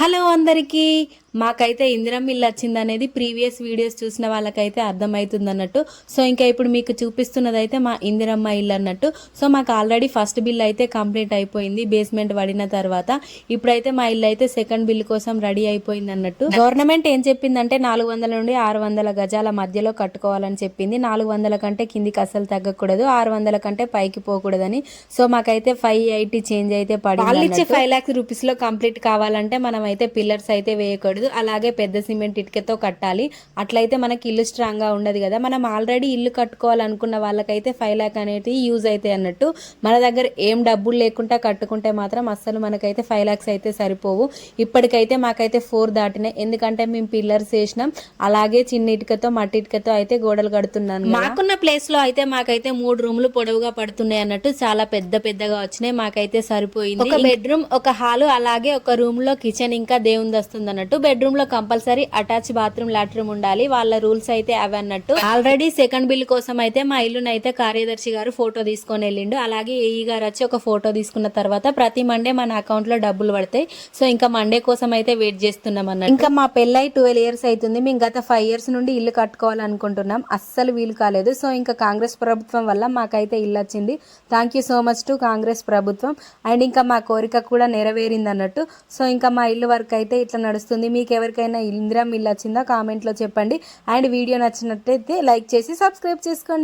Hello అందరికీ. మాకైతే ఇందిరం ఇల్లు వచ్చింది అనేది ప్రీవియస్ వీడియోస్ చూసిన వాళ్ళకైతే అర్థమవుతుంది అన్నట్టు సో ఇంకా ఇప్పుడు మీకు చూపిస్తున్నది అయితే మా ఇందిరమ్మ ఇల్లు అన్నట్టు. సో మాకు ఆల్రెడీ ఫస్ట్ బిల్ అయితే కంప్లీట్ అయిపోయింది బేస్మెంట్ పడిన తర్వాత. ఇప్పుడైతే మా ఇల్లు అయితే సెకండ్ బిల్ కోసం రెడీ అయిపోయింది అన్నట్టు. గవర్నమెంట్ ఏం చెప్పిందంటే నాలుగు వందల నుండి ఆరు వందల గజాల మధ్యలో కట్టుకోవాలని చెప్పింది. నాలుగు వందల కంటే కిందికి అసలు తగ్గకూడదు ఆరు వందల కంటే పైకి పోకూడదని. సో మాకైతే ఫైవ్ ఎయిటీ చేంజ్ అయితే పడి వాళ్ళు ఇచ్చే ఫైవ్ లాక్స్ రూపీస్లో కంప్లీట్ కావాలంటే మనం అయితే పిల్లర్స్ అయితే వేయకూడదు. అలాగే పెద్ద సిమెంట్ ఇటుకతో కట్టాలి. అట్లయితే మనకి ఇల్లు స్ట్రాంగ్గా ఉండదు కదా. మనం ఆల్రెడీ ఇల్లు కట్టుకోవాలనుకున్న వాళ్ళకైతే ఫైవ్ లాక్ అనేది యూజ్ అయితే అన్నట్టు. మన దగ్గర ఏం డబ్బులు లేకుండా కట్టుకుంటే మాత్రం అస్సలు మనకైతే ఫైవ్ లాక్స్ అయితే సరిపోవు. ఇప్పటికైతే మాకైతే ఫోర్ దాటినాయి. ఎందుకంటే మేము పిల్లర్స్ వేసినాం. అలాగే చిన్న ఇటుకతో మట్టి ఇటుకతో అయితే గోడలు కడుతున్నాను మాకున్న ప్లేస్లో అయితే మాకైతే మూడు రూములు పొడవుగా పడుతున్నాయి అన్నట్టు చాలా పెద్ద పెద్దగా వచ్చినాయి. మాకైతే సరిపోయింది. ఒక బెడ్రూమ్ ఒక హాలు అలాగే ఒక రూమ్లో కిచెన్ ఇంకా దేవుంది వస్తుంది అన్నట్టు బెడ్రూమ్లో కంపల్సరీ అటాచ్ బాత్రూమ్ లాట్రూమ్ ఉండాలి. వాళ్ళ రూల్స్ అయితే అవి అన్నట్టు. ఆల్రెడీ సెకండ్ బిల్ కోసం అయితే మా ఇల్లునైతే అయితే కార్యదర్శి గారు ఫోటో తీసుకొని వెళ్ళిండు. అలాగే ఏఈ గారు వచ్చి ఒక ఫోటో తీసుకున్న తర్వాత ప్రతి మండే మన అకౌంట్లో డబ్బులు పడతాయి. సో ఇంకా మండే కోసం అయితే వెయిట్ చేస్తున్నాం అన్నట్టు. ఇంకా మా పెళ్ళై ట్వెల్వ్ ఇయర్స్ అవుతుంది మేము గత ఫైవ్ ఇయర్స్ నుండి ఇల్లు కట్టుకోవాలనుకుంటున్నాం. అస్సలు వీలు కాలేదు. సో ఇంకా కాంగ్రెస్ ప్రభుత్వం వల్ల మాకైతే ఇల్లు వచ్చింది. Thank you so much to Congress ప్రభుత్వం. అండ్ ఇంకా మా కోరిక కూడా నెరవేరింది అన్నట్టు సో ఇంకా మా ఇల్లు వర్క్ అయితే ఇట్లా నడుస్తుంది. మీకు ఎవరికైనా ఇంద్రం ఇల్లు వచ్చిందా కామెంట్లో చెప్పండి. అండ్ వీడియో నచ్చినట్టయితే లైక్ చేసి సబ్స్క్రైబ్ చేసుకోండి.